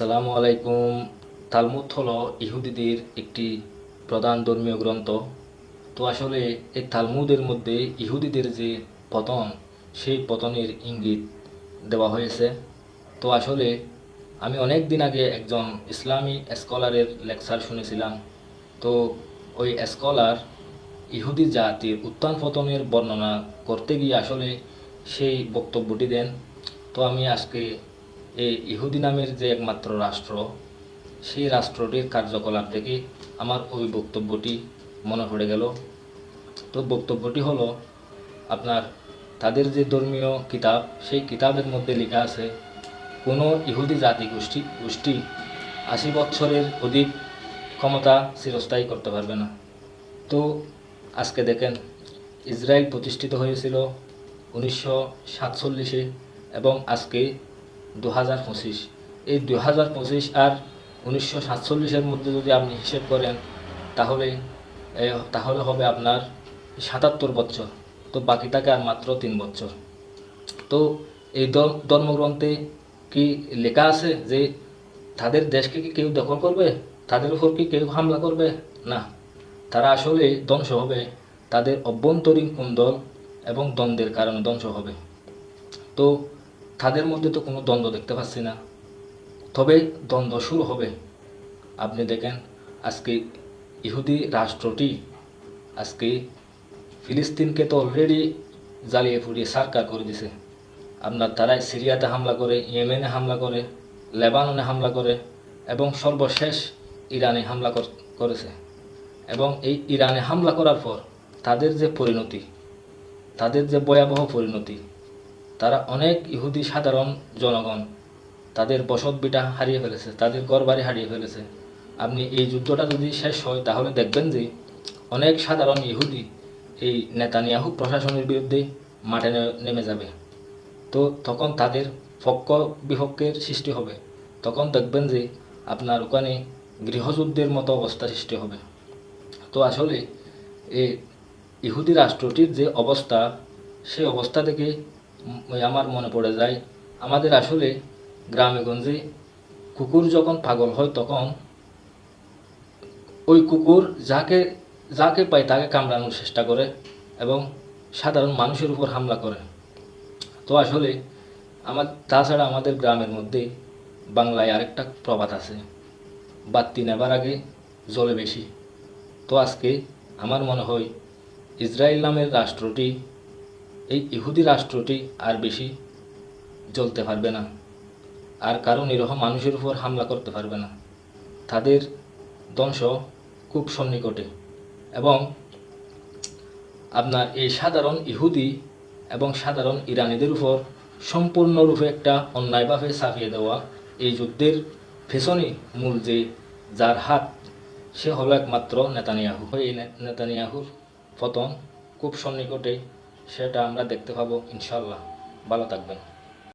আসসালামু আলাইকুম। তালমুদ হলো ইহুদিদের একটি প্রধান ধর্মীয় গ্রন্থ। তো আসলে এই তালমুদের মধ্যে ইহুদিদের যে পতন, সেই পতনের ইঙ্গিত দেওয়া হয়েছে। তো আসলে আমি অনেক দিন আগে একজন ইসলামী স্কলারের লেকচার শুনেছিলাম। তো ওই স্কলার ইহুদি জাতির উত্থান পতনের বর্ণনা করতে গিয়ে আসলে সেই বক্তব্যটি দেন। তো আমি আজকে এই ইহুদি নামের যে একমাত্র রাষ্ট্র, সেই রাষ্ট্রটির কার্যকলাপ থেকে আমার ওই বক্তব্যটি মনে পড়ে গেল। তো বক্তব্যটি হলো, আপনার তাদের যে ধর্মীয় কিতাব, সেই কিতাবের মধ্যে লেখা আছে, কোনো ইহুদি জাতি গোষ্ঠী গোষ্ঠী আশি বছরের অধিক ক্ষমতা চিরস্থায়ী করতে পারবে না। তো আজকে দেখেন, ইসরায়েল প্রতিষ্ঠিত হয়েছিল উনিশশো সাতচল্লিশে এবং আজকে দু হাজার পঁচিশ। এই দু হাজার পঁচিশ আর উনিশশো সাতচল্লিশের মধ্যে যদি আপনি হিসেব করেন, তাহলে তাহলে হবে আপনার সাতাত্তর বছর তো বাকি থাকে আর মাত্র তিন বছর তো এই ধর- ধর্মগ্রন্থে কি লেখা আছে যে তাদের দেশকে কি কেউ দখল করবে? তাদের উপর কি কেউ হামলা করবে? না। তারা আসলে ধ্বংস হবে। তাদের অভ্যন্তরীণ কুন্দল এবং দ্বন্দ্বের কারণে ধ্বংস হবে। তো তাদের মধ্যে তো কোনো দ্বন্দ্ব দেখতে পাচ্ছি না। তবে দ্বন্দ্ব শুরু হবে। আপনি দেখেন, আজকে ইহুদি রাষ্ট্রটি, আজকে ফিলিস্তিনকে তো অলরেডি জ্বালিয়ে পুড়িয়ে সারকার করে দিছে। আপনার তারাই সিরিয়াতে হামলা করে, ইয়েমেনে হামলা করে, লেবাননে হামলা করে এবং সর্বশেষ ইরানে হামলা কর- করেছে। এবং এই ইরানে হামলা করার পর তাদের যে পরিণতি, তাদের যে ভয়াবহ পরিণতি তারা অনেক ইহুদি সাধারণ জনগণ। তাদের বসত বিটা হারিয়ে ফেলেছে, তাদের ঘর বাড়ি হারিয়ে ফেলেছে। আপনি এই যুদ্ধটা যদি শেষ হয়, তাহলে দেখবেন যে অনেক সাধারণ ইহুদি এই নেতানিয়াহু প্রশাসনের বিরুদ্ধে মাঠে নেমে যাবে। তো তখন তাদের পক্ষ বিপক্ষের সৃষ্টি হবে। তখন দেখবেন যে আপনার ওখানে গৃহযুদ্ধের মতো অবস্থা সৃষ্টি হবে। তো আসলে এই ইহুদি রাষ্ট্রটির যে অবস্থা সেই অবস্থা থেকে ওই আমার মনে পড়ে যায়, আমাদের আসলে গ্রামে গঞ্জে কুকুর যখন পাগল হয় তখন ওই কুকুর যাকে যাকে পায় তাকে কামড়ানোর চেষ্টা করে এবং সাধারণ মানুষের উপর হামলা করে। তো আসলে আমার, তাছাড়া আমাদের গ্রামের মধ্যে বাংলায় আরেকটা প্রবাদ আছে, বাত্তি নেবার আগে জলে বেশি। তো আজকে আমার মনে হয় ইসরায়েল নামের রাষ্ট্রটি এই ইহুদি রাষ্ট্রটি আর বেশি জ্বলতে পারবে না। আর কারও নিরহ মানুষের উপর হামলা করতে পারবে না। তাদের ধ্বংস খুব সন্নিকটে। এবং আপনার এই সাধারণ ইহুদি এবং সাধারণ ইরানিদের উপর সম্পূর্ণরূপে একটা অন্যায়ভাবে চাপিয়ে দেওয়া এই যুদ্ধের পেছনে মূল যে, যার হাত, সে হলো একমাত্র নেতানিয়াহু। এই নেতানিয়াহুর পতন খুব সন্নিকটে সেটা আমরা দেখতে পাবো ইনশাল্লাহ ভালো থাকবেন।